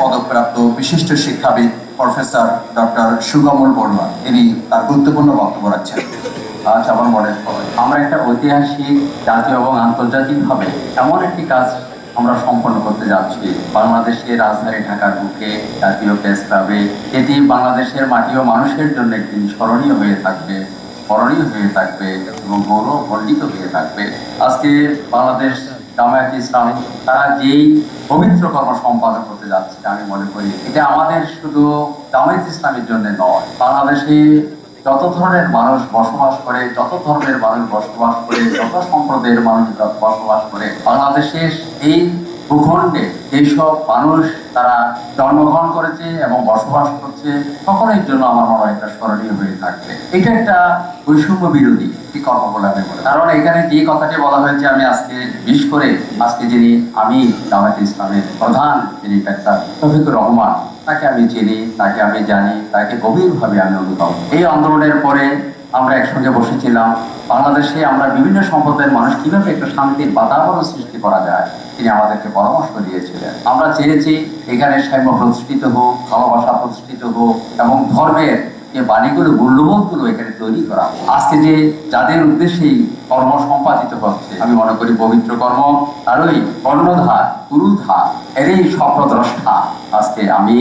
পদকপ্রাপ্ত বিশিষ্ট শিক্ষাবিদ professor doctor সুগমল Barua তিনি তার গুরুত্বপূর্ণ বক্তব্য রাখছেন। আজ আমার মনে আমরা একটা ঐতিহাসিক, জাতীয় এবং আন্তর্জাতিকভাবে এমন একটি কাজ আমরা সম্পন্ন করতে যাচ্ছি। বাংলাদেশের রাজধানী ঢাকার বুকে জাতীয় প্রেস ক্লাবে এটি বাংলাদেশের মাটি ও মানুষের জন্য একটি স্মরণীয় হয়ে থাকবে, স্মরণীয় হয়ে থাকবে এবং গৌরব মণ্ডিত হয়ে থাকবে। আজকে বাংলাদেশ জামায়াত ইসলাম, তারা যেই পবিত্র কর্ম সম্পাদন করতে যাচ্ছে, আমি মনে করি এটা আমাদের শুধু জামায়াত ইসলামের জন্য নয়। বাংলাদেশে যত ধরনের মানুষ বসবাস করে, যত ধর্মের মানুষ বসবাস করে, যত সম্প্রদায়ের মানুষ বসবাস করে, বাংলাদেশের এই ভূখণ্ডে এইসব মানুষ তারা জন্মগ্রহণ করেছে এবং বসবাস করছে সকলের জন্য আমার মনে হয় একটা স্মরণীয় হয়ে থাকবে এটা একটা বৈষম্য বিরোধী একটি কর্ম বলে। কারণ এখানে যে কথাটি বলা হয়েছে, আমি আজকে বিশ করে আজকে যিনি আমি, জামায়াত ইসলামের প্রধান, যিনি ডাক্তার তফিকুর রহমান, তাকে আমি চিনি, তাকে আমি জানি, তাকে গভীরভাবে আমি অনুভব এই আন্দোলনের পরে আমরা একসঙ্গে বসেছিলাম। বাংলাদেশে আমরা বিভিন্ন সম্প্রদায়ের মানুষ কীভাবে একটা শান্তির বাতাবরণ সৃষ্টি করা যায়, তিনি আমাদেরকে পরামর্শ দিয়েছিলেন। আমরা চেয়েছি এখানে সাম্য প্রতিষ্ঠিত হোক, ভালোবাসা প্রতিষ্ঠিত হোক, এবং ধর্মের যে বাণীগুলো, মূল্যবোধগুলো এখানে তৈরি করা। আজকে যে যাদের উদ্দেশ্যেই কর্ম সম্পাদিত হচ্ছে, আমি মনে করি পবিত্র কর্ম আর ওই কর্ণধার গুরুধার এরই স্বপ্নদ্রষ্টা আজকে আমি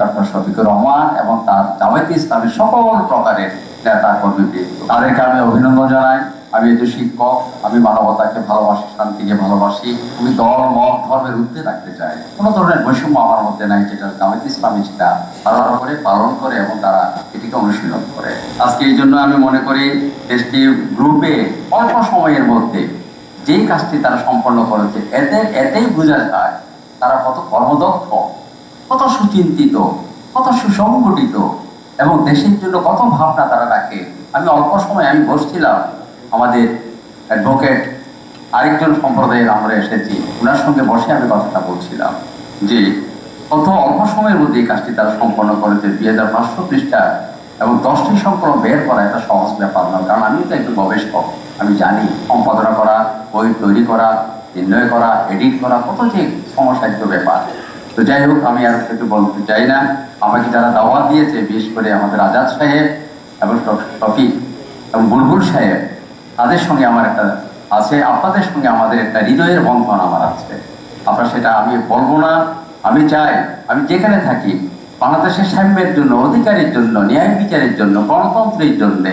ডক্টর শফিকুর রহমান এবং তার জামায়াত ইসলামের সকল প্রকারের নেতা কর্মীবৃন্দ তাদেরকে আমি অভিনন্দন জানাই। আমি একজন শিক্ষক, আমি মানবতাকে ভালোবাসি, শান্তিকে ভালোবাসি। আমি দল মত ধর্মের ঊর্ধ্বে রাখতে চাই। কোনো ধরনের বৈষম্য আমার মধ্যে নাই, যেটা জামায়াত ইসলামী সেটা পালন করে পালন করে এবং তারা এটিকে অনুশীলন করে। আজকে এই জন্য আমি মনে করি, দেশটি গ্রুপে অল্প সময়ের মধ্যে যেই কাজটি তারা সম্পন্ন করেছে, এতে, এতেই বোঝা যায় তারা কত কর্মদক্ষ। কত সুচিন্তিত কত সুসংগঠিত এবং দেশের জন্য কত ভাবনা তারা রাখে। আমি অল্প সময় আমি বসছিলাম, আমাদের অ্যাডভোকেট আরেকজন সম্প্রদায়ের আমরা এসেছি ওনার সঙ্গে বসে আমি কথাটা বলছিলাম যে, কত অল্প সময়ের মধ্যে এই কাজটি তারা সম্পন্ন করেছে, দুই হাজার পাঁচশো পৃষ্ঠা এবং দশটি সংকলন বের করা একটা সহজ ব্যাপার নয়, কারণ আমি তো একজন গবেষক, আমি জানি সম্পাদনা করা, বই তৈরি করা, নির্ণয় করা এডিট করা, কত যে সমসাধ্য ব্যাপার। তো যাই হোক, আমি আর কিছু বলতে চাই না। আমাকে যারা দাওয়াত দিয়েছে, বিশেষ করে আমাদের আজাদ সাহেব এবং শফিক এবং বুলবুল সাহেব, তাদের সঙ্গে আমার একটা আছে, আপনাদের সঙ্গে আমাদের একটা হৃদয়ের বন্ধন আমার আছে। আপনার সেটা আমি বলব না। আমি চাই, আমি যেখানে থাকি, বাংলাদেশের সাম্যের জন্য, অধিকারের জন্য, ন্যায় বিচারের জন্য, গণতন্ত্রের জন্য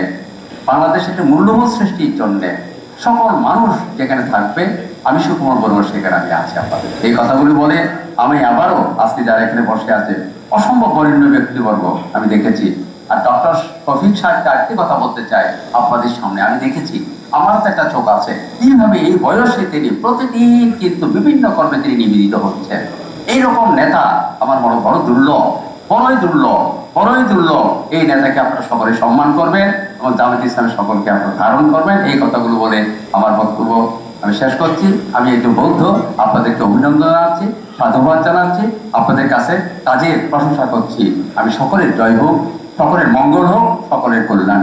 বাংলাদেশের মূল্যবোধ সৃষ্টির জন্য, সকল মানুষ যেখানে থাকবে আমি সুকুমার বলব সেখানে আমি আছি আপনাদের। এই কথাগুলি বলে আমি আবারও আজকে যারা এখানে বসে আছে, অসম্ভব বরেণ্য ব্যক্তিবর্গ আমি দেখেছি। আর ডক্টর শফিক সাহেবকে আরেকটি কথা বলতে চাই আপনাদের সামনে, আমি দেখেছি, আমার তো একটা চোখ আছে। কীভাবে এই বয়সে তিনি প্রতিদিন কিন্তু বিভিন্ন কর্মে তিনি নিবেদিত হচ্ছেন। এইরকম নেতা আমার বড় বড় দুর্লভ, বড়ই দুর্লভ বড়ই দুর্লভ। এই নেতাকে আপনারা সকলে সম্মান করবেন এবং জামাত ইসলামের সকলকে আপনারা ধারণ করবেন। এই কথাগুলো বলে আমার বক্তব্য আমি শেষ করছি। আমি একটু বৌদ্ধ, আপনাদেরকে অভিনন্দন জানাচ্ছি, সাধুবাদ জানাচ্ছি, আপনাদের কাছে কাজের প্রশংসা করছি। আমি সকলের জয় হোক, সকলের মঙ্গল হোক, সকলের কল্যাণ।